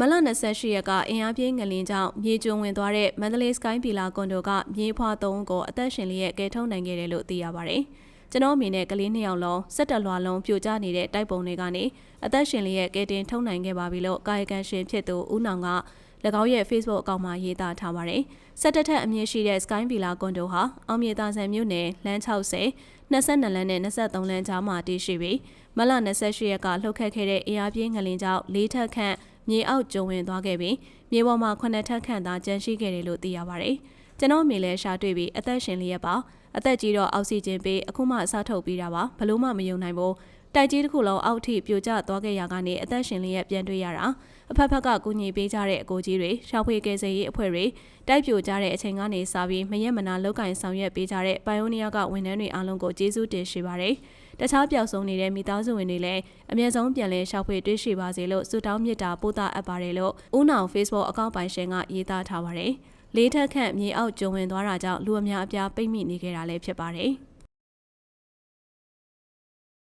မလ28ရက်ကအင်အားပြင်းငလင်းကြောင့်မြေကျွံဝင်သွားတဲ့မန္တလေးစကိုင်းပီလာကွန်ဒိုကမြေဖွာသုံးဦးကိုအသက်ရှင်လျက်ကယ်ထုတ်နိုင်ခဲ့တယ်လို့သိရပါတယ်။ကျွန်တော်အမိနဲ့ကလေးနှစ်ယောက်လုံးစက်တလွာလုံးပြိုကျနေတဲ့တိုက်ပုံတွေကနေအသက်ရှင်လျက်ကယ်တင်ထုတ်နိုင်ခဲ့ပါပြီလို့ကာယကံရှင်ဖြစ်သူဦးနောင်က၎င်းရဲ့ Facebook အကောင့်မှာရေးသားထားပါတယ်။စက်တက်ထက်အမြင့်ရှိတဲ့ Sky Villa ကွန်ဒိုဟာအောင်မြေသာဆန်မြို့နယ်လမ်း60 22လမ်းနဲ့23လမ်းကြားမှာတည်ရှိပြီးမလ28ရက်ကလှုပ်ခတ်ခဲ့တဲ့အင်အားပြင်းငလင်ကြောင့်၄ထပ်ခန့် မြေအောက်ကျုံဝင်သွားခဲ့ပြီးမြေပေါ်မှာ9ထပ်ခန့်သာကျန်ရှိခဲ့တယ်လို့သိရပါတယ်။ ကျွန်တော်အမေလည်းရှာတွေ့ပြီးအသက်ရှင်လျက်ပါအသက်ကြီးတော့အောက်ဆီဂျင်ပေးအခုမှအစားထုတ်ပြီးတာပါဘလို့မှမယုံနိုင်ဘူးတိုက်ကြီးတစ်ခုလုံးအောက်ထိပြိုကျသွားခဲ့ရကနေအသက်ရှင်လျက်ပြန်တွေ့ရတာအဖက်ဖက်ကကူညီပေးကြတဲ့အကိုကြီးတွေရှောက်ဖွေကယ်ဆယ်ရေးအဖွဲ့တွေတိုက်ပြိုကြတဲ့အချိန်ကနေစပြီးမရက်မနာလောက်ကင်ဆောင်ရွက်ပေးကြတဲ့ပိုင်ယိုနီးယားကဝန်ထမ်းတွေအားလုံးကိုကျေးဇူးတင်ရှိပါတယ်တခြားပျောက်ဆုံးနေတဲ့မိသားစုဝင်တွေလည်းအမြဲဆုံးပြန်လည်ရှောက်ဖွေတွေ့ရှိပါစေလို့ဆုတောင်းမေတ္တာပို့သအပ်ပါတယ်လို့ဦးနောင် Facebook အကောင့်ပိုင်ရှင်ကရေးသားထားပါတယ် လေးထက်ခန့်မြေအောက်ကျုံဝင်သွားတာကြောင့်လူအများအပြားပိတ်မိနေခဲ့တာလည်းဖြစ်ပါတယ်။